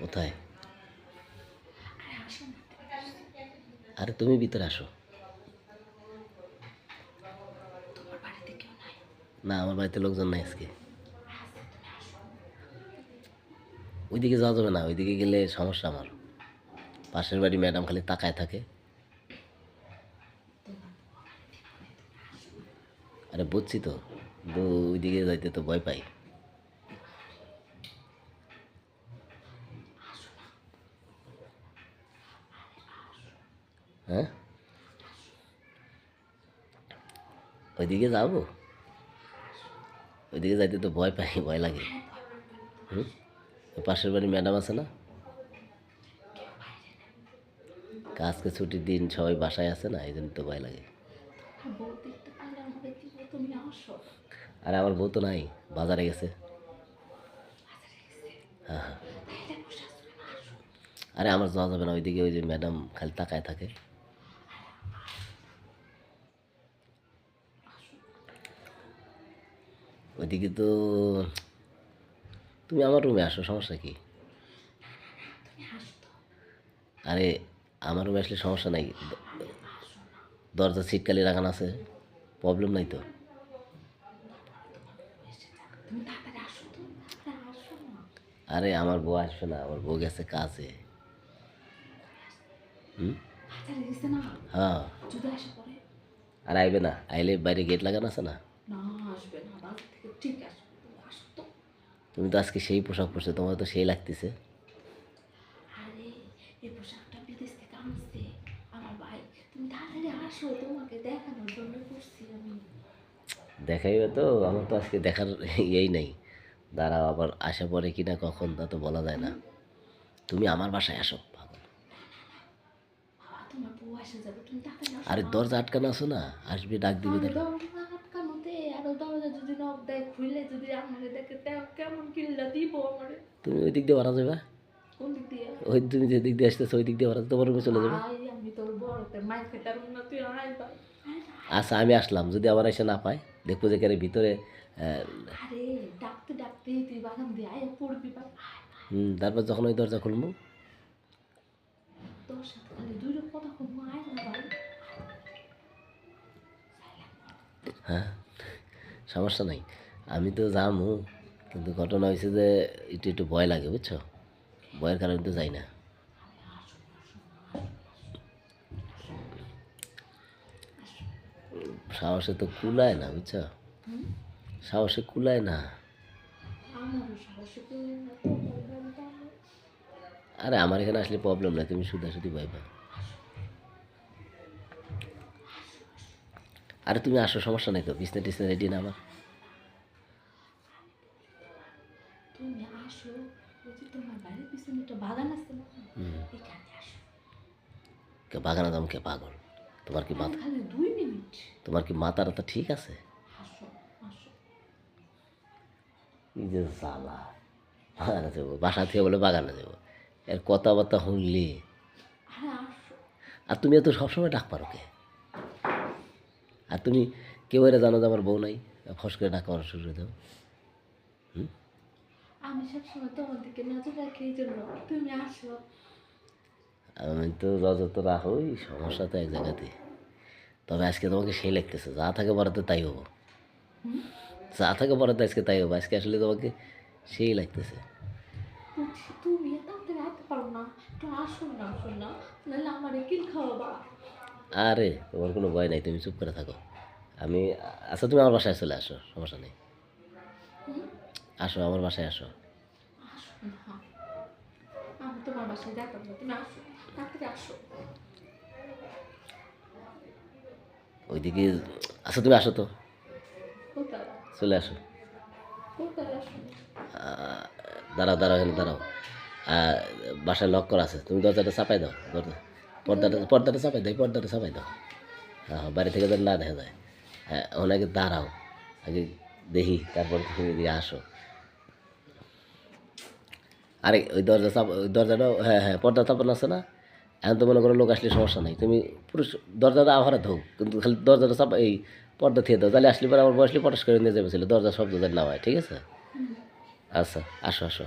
কোথায়? আরে তুমি ভিতরে আসো। না আমার বাড়িতে লোকজন নাই আজকে। আসো। ওইদিকে যাওয়া যাবে না ওইদিকে গেলে সমস্যা আমার। পাশের বাড়ি ম্যাডাম খালি তাকায় থাকে। আরে বুঝছি তো ওইদিকে যাইতে তো ভয় পাই হ্যাঁ? ওইদিকে যাব? ওইদিকে যাইতে তো ভয় পাই, ভয় লাগে। হুম? পাশের বাড়ি ম্যাডাম আছে না? আজকে ছুটির দিন সবাই বাসায় আছে না, এই জন্য তো ভয় লাগে। আর আমার বউ তো নাই, বাজারে গেছে। হ্যাঁ হ্যাঁ। আরে আমার যাওয়া যাবে না, ওইদিকে ওই যে ম্যাডাম খালি তাকায় থাকে। ওইদিকে তো তুমি আমার রুমে আসো সমস্যা কি? আরে আমার রুমে আসলে সমস্যা নাই। দরজা ছিটকালি লাগানো আছে প্রবলেম নাই তো। আরে আমার বউ আসবে না আমার বউ গেছে কাজে। না? হ্যাঁ। আর আইবে না আইলে বাইরে গেট লাগানো আছে না? না আসবে না বাজার থেকে ঠিক আসবে তুমি আসো তো তুমি তো আজকে সেই পোশাক পরছো তোমার তো সেই লাগতেছে। আরে এই পোশাকটা বিদেশ থেকে আনছে আমার ভাই। তুমি তাড়াতাড়ি আসো তোমাকে দেখানোর জন্য করছি আমি। দেখাইবে তো আমার তো আজকে দেখার ইয়েই নেই। দাঁড়াও আবার আসা পরে কিনা কখন তা তো বলা যায় না। তুমি আমার বাসায় আসো পাগল। আসো আরে দরজা আটকানো আছো না আসবে ডাক দিবে নখ দেয় খুললে যদি আমারে দেখে কেমন কিল্লা দিব আমারে? তুমি ওই দিক দিয়ে বাড়া যাবে কোন দিক দিয়ে? ওই তুমি যে দিক দিয়ে আসতেছো ওই দিক দিয়ে বাড়া তোমার রুমে চলে যাবে আমি তোর বড়তে মাইক খেতার না তুই আয় আচ্ছা আমি আসলাম যদি আমার এসে না পাই দেখব যে কেন ভিতরে আরে ডাকতে ডাকতে তুই বাগান দিয়ে আয় পড়বি হুম তারপর যখন ওই দরজা খুলবো। তোর সাথে খালি দুই কথা খুব আয় না ভাই। হ্যাঁ? সমস্যা নাই আমি তো যামু, কিন্তু ঘটনা হয়েছে যে একটু একটু ভয় লাগে, বুঝছ ভয়ের কারণে তো যাই না সাহসে তো কুলায় না, বুঝছ? সাহসে কুলায় না। আরে, আমার এখানে আসলে প্রবলেম নাই, তুমি শুধু শুধু ভয় আরে তুমি আসো সমস্যা নাই তো বিছনা টিছনা রেডি না আমার। তুমি আসো তোমার বাড়ির পিছনে একটা বাগান আছে না? এখানে আসো। কে বাগানা দাম কে পাগল? তোমার কি মাথা দুই মিনিট। তোমার কি মাথা রাতা ঠিক আছে? জ্বালা। বাগানে যাব বাসা থেকে বলে বাগানে যাব। এর কথাবার্তা শুনলি? আর তুমি এত সবসময় ডাক পারো কে? আর তুমি কেউ এরা জানো যে আমার বউ নাই? ফস করে ডাক পাওয়া শুরু করে দাও। আমি সবসময় তোমার দিকে নজর রাখি এই জন্য তুমি আসো। আমি তো যত রাখোই সমস্যা তো এক জায়গাতে। তবে আজকে তোমাকে সেই লাগতেছে যা থাকে বরাতে তাই হব। যা থাকে পড়াতে আজকে তাই হব আজকে আসলে তোমাকে সেই লাগতেছে। তুমি তাড়াতাড়ি আসতে পারো না একটু আসো না আসো না নাহলে আমার কিল খাওয়াবা। আরে তোমার কোনো ভয় নাই তুমি চুপ করে থাকো। আমি আচ্ছা তুমি আমার বাসায় চলে আসো সমস্যা নেই। আসো আমার বাসায় আসো। আসো না আমি তোমার বাসায় যাতাম তুমি আসো। তাড়াতাড়ি আসো। ওইদিকে আচ্ছা তুমি আসো তো। চলে আসো। দাঁড়াও দাঁড়াও এখানে দাঁড়াও। বাসায় লক করা আছে। তুমি দরজাটা চাপাই দাও দরজা। পর্দাটা পর্দাটা চাপাই দাও পর্দাটা চাপাই দাও হ্যাঁ বাড়ি থেকে যেন না দেখা যায়। হ্যাঁ ওনাকে দাঁড়াও আগে দেখি তারপর তুমি দিয়ে আসো। আরে ওই দরজা চাপ ওই দরজাটা হ্যাঁ হ্যাঁ পর্দা চাপানো আছে না? এখন তো মনে করো লোক আসলে সমস্যা নাই। তুমি পুরুষ দরজাটা আভারে ধো কিন্তু খালি দরজাটা চাপা এই পর্দা থেকে দাও তাহলে আসলে পরে আমার বসলে পটাশ করে নিয়ে যাবে ছিল। দরজা শব্দ না হয় ঠিক আছে? আচ্ছা আসো আসো।